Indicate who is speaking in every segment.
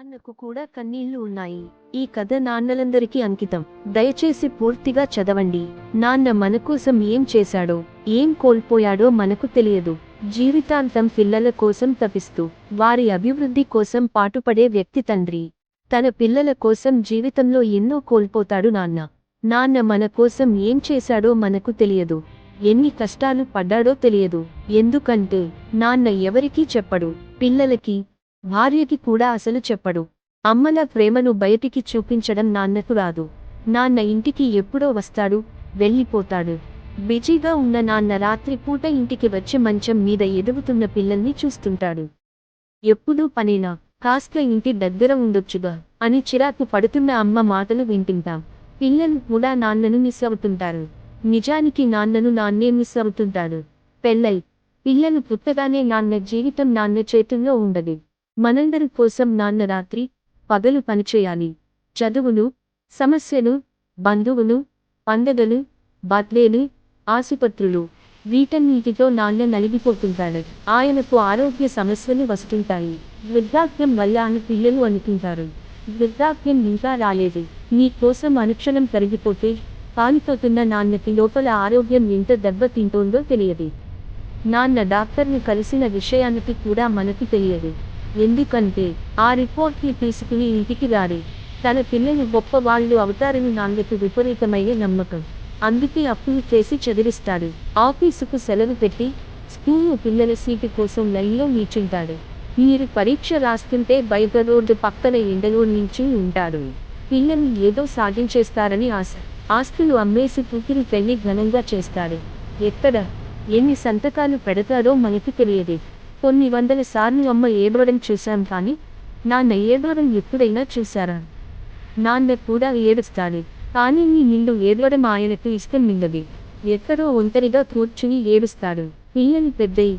Speaker 1: నాన్నకు కూడా కన్నీళ్ళు ఉన్నాయి. ఈ కథ నాన్నలందరికీ అంకితం. దయచేసి పూర్తిగా చదవండి. నాన్న మన కోసం ఏం చేశాడో ఏం కోల్పోయాడో మనకు తెలియదు. జీవితాంతం పిల్లల కోసం తపిస్తూ వారి అభివృద్ధి కోసం పాటుపడే వ్యక్తి తండ్రి. తన పిల్లల కోసం జీవితంలో ఎన్నో కోల్పోతాడు నాన్న. నాన్న మన కోసం ఏం చేశాడో మనకు తెలియదు. ఎన్ని కష్టాలు పడ్డాడో తెలియదు. ఎందుకంటే నాన్న ఎవరికీ చెప్పడు. పిల్లలకి భార్యకి కూడా అసలు చెప్పడు. అమ్మల ప్రేమను బయటికి చూపించడం నాన్నకు రాదు. నాన్న ఇంటికి ఎప్పుడో వస్తాడు వెళ్ళిపోతాడు. బిజీగా ఉన్న నాన్న రాత్రి పూట ఇంటికి వచ్చి మంచం మీద ఎదుగుతున్న పిల్లల్ని చూస్తుంటాడు. ఎప్పుడూ పనేనా? కాస్త ఇంటి దగ్గర ఉండొచ్చుగా? అని చిరాకు పడుతున్న అమ్మ మాటలు వింటుంటాం. పిల్లలు కూడా నాన్నను మిస్ అవుతుంటారు. నిజానికి నాన్నను నాన్నే మిస్ అవుతుంటాడు పెళ్ళై. పిల్లలు పుట్టగానే నాన్న జీవితం నాన్న చేతుల్లో ఉండదు. మనందరి కోసం నాన్న రాత్రి పగలు పనిచేయాలి. చదువులు సమస్యలు బంధువులు పండగలు బర్త్డేలు ఆసుపత్రులు వీటన్నిటితో నాన్న నలిగిపోతుంటాడు. ఆయనకు ఆరోగ్య సమస్యలు వస్తుంటాయి. వృద్ధాప్యం వల్ల అని పిల్లలు అనుకుంటారు. వృద్ధాప్యం ఇంకా రాలేదు. నీ కోసం అనుక్షణం కరిగిపోతే కాలిపోతున్న నాన్నకి లోపల ఆరోగ్యం ఎంత దెబ్బతింటోందో తెలియదు. నాన్న డాక్టర్ని కలిసిన విషయానికి కూడా మనకి తెలియదు. ఎందుకంటే ఆ రిపోర్ట్ని తీసుకుని ఇంటికి రాడు తన పిల్లలు గొప్ప వాళ్ళు అవుతారని నాన్నకు విపరీతమయ్యే నమ్మకం. అందుకే అప్పులు చేసి చదివిస్తాడు. ఆఫీసుకు సెలవు పెట్టి స్కూలు పిల్లల సీటు కోసం లైన్లో నిల్చుంటాడు. మీరు పరీక్ష రాస్తుంటే బయట రోడ్డు పక్కన ఎండలో నిల్చుని ఉంటాడు పిల్లలు ఏదో సాధించేస్తారని ఆశ. ఆస్తులు అమ్మేసి కూతురు పెళ్ళి ఘనంగా చేస్తాడు. ఎక్కడ ఎన్ని సంతకాలు పెడతారో మనకు తెలియదు. కొన్ని వందల సార్లు అమ్మ ఏడవడం చూశాం కానీ నాన్న ఏడవడం ఎప్పుడైనా చూశారా? నాన్న కూడా ఏడుస్తాడు. కానీ నీ నిండు ఏడవడం ఆయనకు ఇష్టం నిండది ఎక్కడో ఒంటరిగా కూర్చుని ఏడుస్తాడు. పిల్లలు పెద్దయి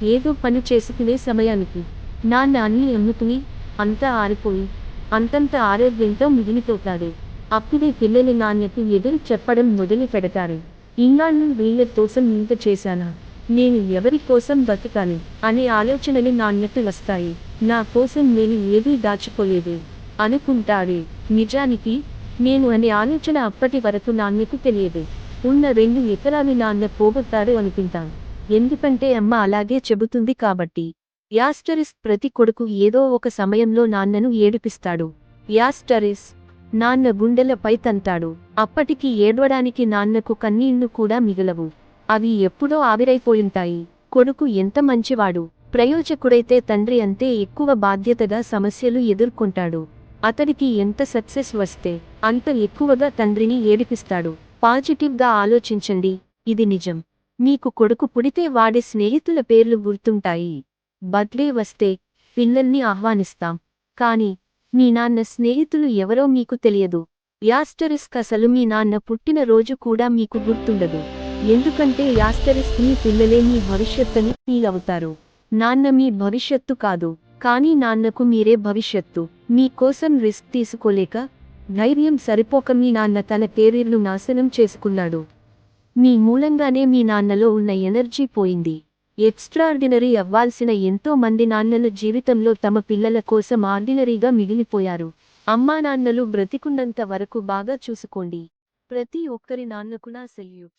Speaker 1: ఏదో పని చేసుకునే సమయానికి నాన్న అన్ని అమ్ముకుని అంతా ఆరిపోయి అంతంత ఆరోగ్యంతో మిగిలిపోతాడు. అప్పుడే పిల్లలు నాన్నకు ఎదురు చెప్పడం మొదలు పెడతారు ఇన్నాళ్ళు వీళ్ళ కోసం ఇంత చేశానా? నేను ఎవరి కోసం బతకాలి అనే ఆలోచనలు నాణ్యత వస్తాయి. నా కోసం నేను ఏదీ దాచుకోలేదు. అనుకుంటారు నిజానికి నేను అనే ఆలోచన అప్పటి వరకు నాన్నకు తెలియదు. ఉన్న రెండు ఎకరాలు నాన్న పోగొట్టారు అనుకుంటాను ఎందుకంటే అమ్మ అలాగే చెబుతుంది కాబట్టి. యాస్టరిస్ ప్రతి కొడుకు ఏదో ఒక సమయంలో నాన్నను ఏడిపిస్తాడు. యాస్టరిస్ నాన్న గుండెలపై తంటాడు అప్పటికి ఏడవడానికి నాన్నకు కన్నీళ్ళు కూడా మిగలవు. అవి ఎప్పుడో ఆవిరైపోయుంటాయి. కొడుకు ఎంత మంచివాడు. ప్రయోజకుడైతే తండ్రి అంతే ఎక్కువ బాధ్యతగా సమస్యలు ఎదుర్కొంటాడు. అతడికి ఎంత సక్సెస్ వస్తే అంత ఎక్కువగా తండ్రిని ఏడిపిస్తాడు. పాజిటివ్గా ఆలోచించండి. ఇది నిజం. మీకు కొడుకు పుడితే వాడి స్నేహితుల పేర్లు గుర్తుంటాయి. బర్త్డే వస్తే పిల్లల్ని ఆహ్వానిస్తాం. కాని మీ నాన్న స్నేహితులు ఎవరో మీకు తెలియదు. యాస్టరిస్క్ అసలు మీ నాన్న పుట్టిన రోజు కూడా మీకు గుర్తుండదు. ఎందుకంటే యాస్టరిస్క్ మీ పిల్లలే మీ భవిష్యత్తుని ఫీల్ అవుతారు నాన్న మీ భవిష్యత్తు కాదు కానీ నాన్నకు మీరే భవిష్యత్తు. మీ కోసం రిస్క్ తీసుకోలేక ధైర్యం సరిపోక మీ నాన్న తన కెరీర్ను నాశనం చేసుకున్నాడు. మీ మూలంగానే మీ నాన్నలో ఉన్న ఎనర్జీ పోయింది. ఎక్స్ట్రాఆర్డినరీ అవ్వాల్సిన ఎంతో మంది నాన్నలు జీవితంలో తమ పిల్లల కోసం ఆర్డినరీగా మిగిలిపోయారు. అమ్మా నాన్నలు బ్రతికున్నంత వరకు బాగా చూసుకోండి. ప్రతి ఒక్కరి నాన్నకు నా సెల్యూట్.